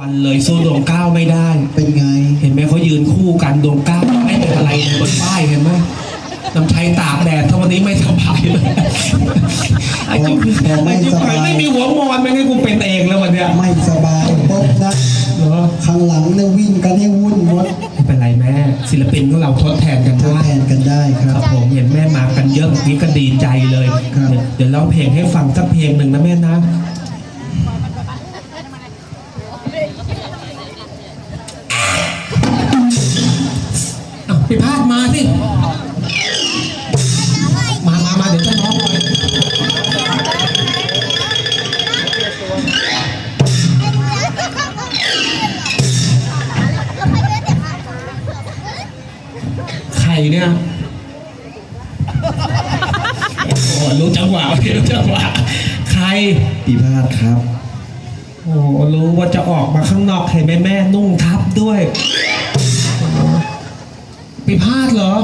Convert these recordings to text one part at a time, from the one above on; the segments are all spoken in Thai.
วันเลยสู้ดวงเก้าไม่ได้ เป็นไง เห็นไหมเขายืนคู่กันดวงเก้าไม่เป็นอะไรเลยบนป้ายเห็นไหมน้ำชัยตากแดดทั้งวันนี้ไม่สบายเลยไอ้จิ๊บพอไม่ไอ้จิ๊บสบายไม่มีหัวมอนไม่งั้นกูเป็นเองแล้ววันเนี้ยไม่สบายปุ๊บนะเหรอข้างหลังเนี่ยวิ่งกันให้วุ่นหมดไม่เป็นไรแม่ ศิลปินของเราทดแทนกันทดได้แทนกันได้คครัรับบผมเห็นแม่มากันเยอะแบบนี้ก็ดีใจเลยครับเดี๋ยวเดี๋ยวร้องเพลงให้ฟังสักเพลงหนึ่งนะแม่นะ พี่พาดมาสิ มามามาเดี๋ยวจะร้องเลยใครเนี่ยโอ้รู้จังหวะรู้จังหวะใคร ปีพาดครับ โอ้รู้ว่าจะออกมาข้างนอกเห็นไหมแม่นุ่งทับด้วย พิพาทเหรอ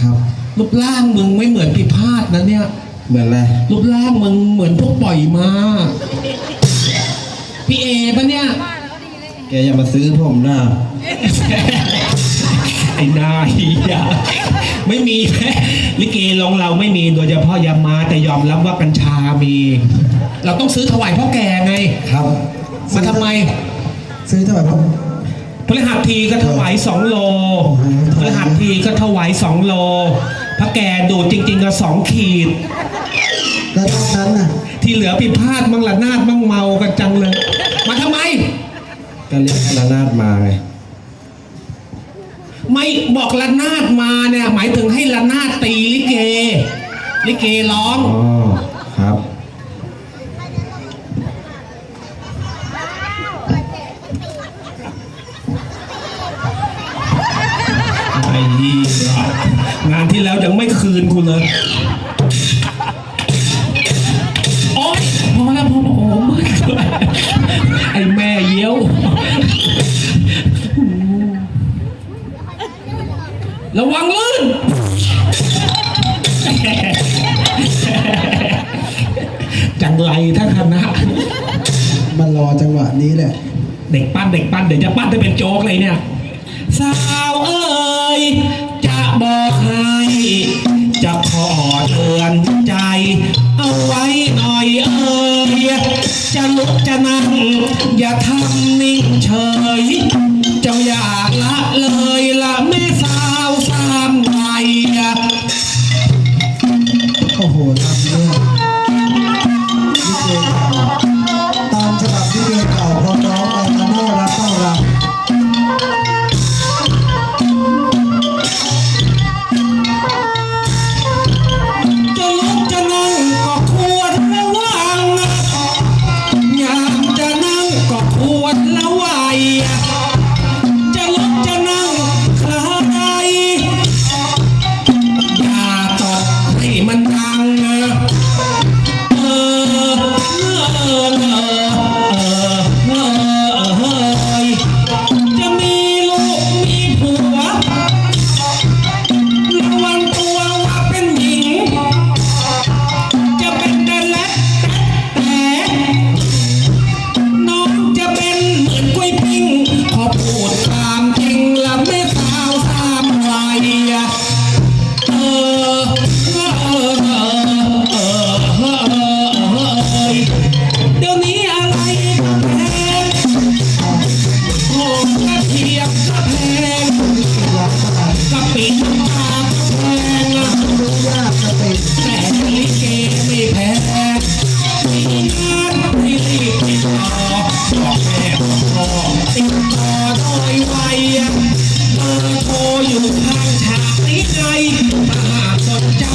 ครับ รูปร่างมึงไม่เหมือนพิพาทนะเนี่ย เหมือนอะไรรูปร่างมึงเหมือนพวกปล่อยมา พี่เอปะเนี่ย แกอย่ามาซื้อผมนะไอ้นายอย่าไม่มีแม่ลิเกลงเราไม่มีโดยเฉพาะยามาแต่ยอมรับว่ากัญชามี เราต้องซื้อถวายพ่อแก่ไงครับ มาทำไม ซื้อเท่าไหร่ผม พฤหัสทีก็ถวายสองโลโอ้โหพฤหัสทีก็ถวายสองโล พระแกดูดจริงๆก็สองขีด แล้วนอกนั้นน่ะที่เหลือผิดพลาดมั่งละนาดมั่งเมากันจังเลย มาทำไม ก็เรียกระนาดมาไงไม่บอกละนาดมาเนี่ย หมายถึงให้ละนาดตีลิเก ลิเกร้อง อ๋อ ครับ ไอ้เหี้ยงานที่แล้วยังไม่คืนคุณเลยโอ๊ยพอแล้วพอแล้วโอ้ไม่ไอ้แม่เยี่ยว ระวังลื่น จังไรถ้าคณะมารอจังหวะนี้แหละ เด็กปั้นเด็กปั้นเดี๋ยวจะปั้นได้เป็นโจ๊กเลยเนี่ย สาวเอ๋ยจะบอกให้ จะขอเตือนใจ เอาไว้หน่อยเอ๋ยจะลุกจะนั่งอย่าทำ ติดต่อโดยไวเบอร์โทรอยู่ข้างฉากนี้ไงถ้าหากสนใจ